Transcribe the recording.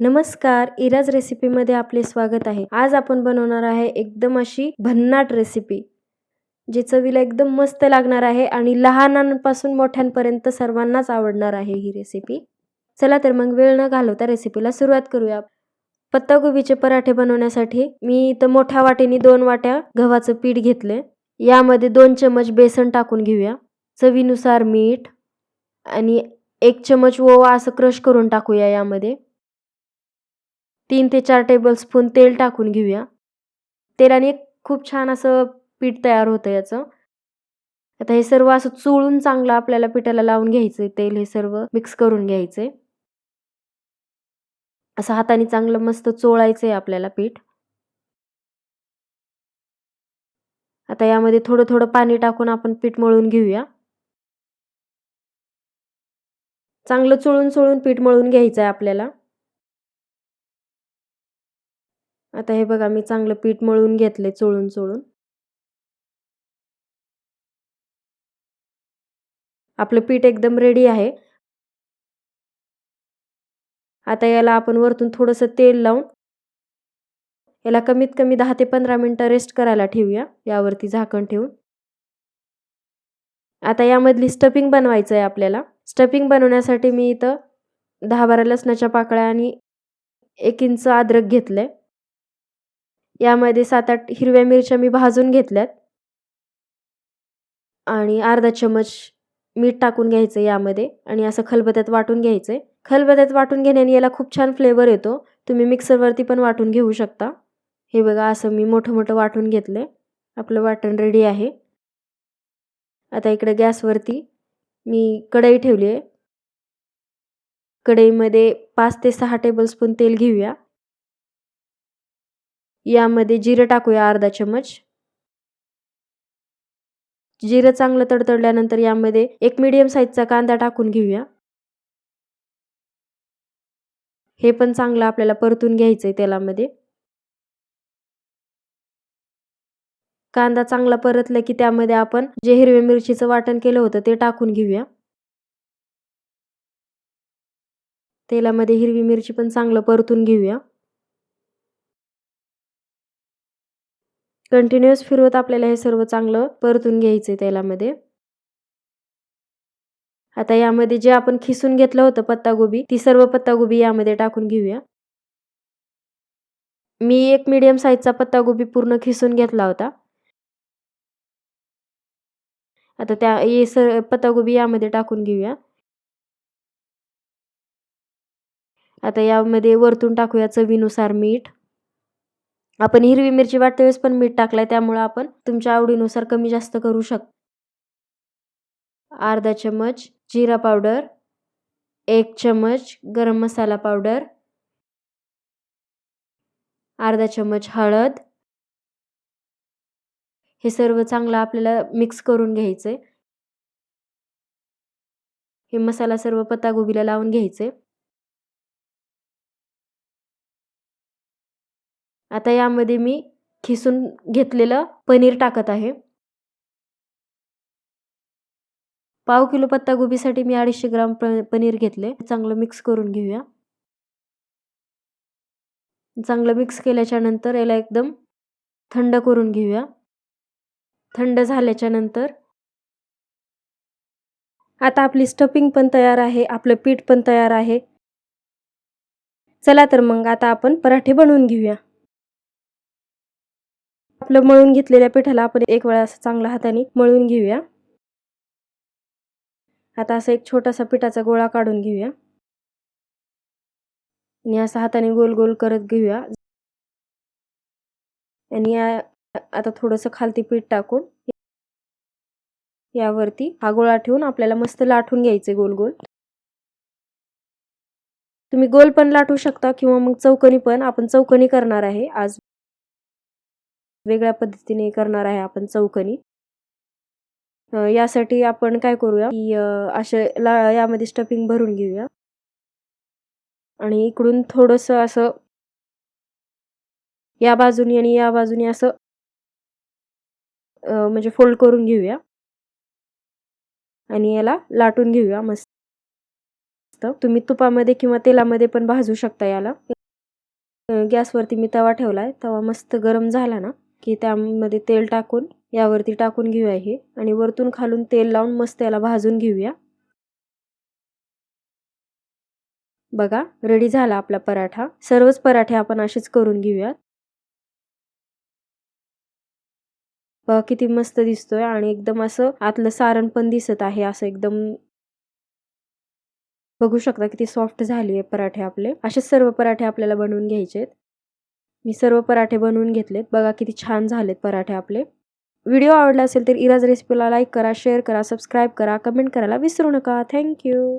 नमस्कार इराज रेसिपीमध्ये आपले स्वागत आहे. आज आपण बनवणार आहे एकदम अशी भन्नाट रेसिपी जी चवीला एकदम मस्त लागणार आहे आणि लहानांपासून मोठ्यांपर्यंत सर्वांनाच आवडणार आहे ही रेसिपी. चला तर मग वेळ न घालवता रेसिपीला सुरुवात करूया. पत्तागोबीचे पराठे बनवण्यासाठी मी इथं मोठ्या वाटेने दोन वाट्या गव्हाचं पीठ घेतले यामध्ये दोन चमच बेसन टाकून घेऊया. चवीनुसार मीठ आणि एक चमच ओवा असं क्रश करून टाकूया यामध्ये. तीन ते चार टेबलस्पून तेल टाकून घेऊया. तेलाने खूप छान असं पीठ तयार होतं याचं. आता हे सर्व असं चोळून चांगलं आपल्याला पिठाला लावून घ्यायचं तेल हे सर्व मिक्स करून घ्यायचे असं हाताने चांगलं मस्त चोळायचं आहे आपल्याला पीठ. आता यामध्ये थोडं थोडं पाणी टाकून आपण पीठ मळून घेऊया. चांगलं चोळून चोळून पीठ मळून घ्यायचं आहे आपल्याला. आता हे बघा मी चांगलं पीठ मळून घेतले चोळून चोळून. आपलं पीठ एकदम रेडी आहे. आता याला आपण वरतून थोडंसं तेल लावून याला कमीत कमी दहा ते पंधरा मिनटं रेस्ट करायला ठेवूया यावरती झाकण ठेवून. आता यामधली स्टफिंग बनवायचं आहे आपल्याला. स्टफिंग बनवण्यासाठी मी इथं दहा बारा लसणाच्या पाकळ्या आणि एक इंच अद्रक घेतलंय. यामध्ये सात आठ हिरव्या मिरच्या मी भाजून घेतल्यात. आणि अर्धा चमच मीठ टाकून घ्यायचं यामध्ये आणि असं खलबत्यात वाटून घ्यायचं आहे खलबत्यात वाटून घेण्याने याला खूप छान फ्लेवर येतो. तुम्ही मिक्सरवरती पण वाटून घेऊ शकता. हे बघा असं मी मोठं मोठं वाटून घेतलं आपलं वाटण रेडी आहे. आता इकडे गॅसवरती मी कढई ठेवली आहे कढईमध्ये पाच ते सहा टेबलस्पून तेल घेऊया. यामध्ये जिरं टाकूया अर्धा चमच जिरं चांगलं तडतडल्यानंतर यामध्ये एक मीडियम साईजचा कांदा टाकून घेऊया. हे पण चांगलं आपल्याला परतून घ्यायचं आहे तेलामध्ये. कांदा चांगला परतला की त्यामध्ये आपण जे हिरव्या मिरचीचं वाटण केलं होतं ते टाकून घेऊया. तेलामध्ये हिरवी मिरची पण चांगलं परतून घेऊया. कंटिन्युअस फिरवत आपल्याला हे सर्व चांगलं परतून घ्यायचं आहे तेलामध्ये. आता यामध्ये जे आपण खिसून घेतलं होतं पत्तागोबी ती सर्व पत्तागोबी यामध्ये टाकून घेऊया. मी एक मीडियम साईजचा पत्तागोबी पूर्ण खिसून घेतला होता. आता त्या हे सर पत्तागोबी यामध्ये टाकून घेऊया. आता यामध्ये वरतून टाकूया चवीनुसार मीठ. आपण हिरवी मिरची वाटते वेळेस पण मीठ टाकलाय त्यामुळं आपण तुमच्या आवडीनुसार कमी जास्त करू शक अर्धा चमच जिरा पावडर एक चमच गरम मसाला पावडर अर्धा चमच हळद. हे सर्व चांगलं आपल्याला मिक्स करून घ्यायचे हे मसाला सर्व पत्तागोबीला लावून घ्यायचे आता यामध्ये मी खिसून घेतलेलं पनीर टाकत आहे. पाव किलो पत्तागोबीसाठी मी अडीचशे ग्राम पनीर घेतले. चांगलं मिक्स करून घेऊया. चांगलं मिक्स केल्याच्यानंतर याला एकदम थंड करून घेऊया. थंड झाल्याच्यानंतर आता आपली स्टफिंग पण तयार आहे. आपलं पीठ पण तयार आहे. चला तर मग आता आपण पराठे बनवून घेऊया. आपलं मळून घेतलेल्या पिठाला आपण एक वेळा असं चांगल्या हाताने मळून घेऊया. आता असा एक छोटासा पिठाचा गोळा काढून घेऊया. आणि असं हाताने गोल गोल करत घेऊया. आणि आता थोडंसं खालती पीठ टाकून यावरती हा गोळा ठेवून आपल्याला मस्त लाटून घ्यायचे गोल गोल. तुम्ही गोल पण लाटू शकता किंवा मग चौकनी पण आपण चौकनी करणार आहे आज. वेगळ्या पद्धतीने करणार आहे आपण चौकनी. यासाठी आपण काय करूया की असे यामध्ये स्टफिंग भरून घेऊया. आणि इकडून थोडस असं या बाजूनी आणि या बाजूनी असं म्हणजे फोल्ड करून घेऊया. आणि याला लाटून घेऊया मस्त. तुम्ही तुपामध्ये किंवा तेलामध्ये पण भाजू शकता याला. गॅसवरती मी तवा ठेवलाय. तवा मस्त गरम झाला ना. की त्यामध्ये तेल टाकून यावरती टाकून घेऊया हे. आणि वरतून खालून तेल लावून मस्त याला भाजून घेऊया. बघा रेडी झाला आपला पराठा. सर्वच पराठे आपण असेच करून घेऊयात. बघा किती मस्त दिसतोय आणि एकदम असं आतलं सारण पण दिसत आहे असं एकदम. बघू शकता किती सॉफ्ट झाली आहे पराठे आपले. असेच सर्व पराठे आपल्याला बनवून घ्यायचे मी सर्व पराठे बनवून घेतलेत. बघा किती छान झालेत पराठे आपले. व्हिडिओ आवडला असेल तर इराज रेसिपीला लाईक करा शेअर करा सबस्क्राईब करा कमेंट करायला विसरू नका. थँक्यू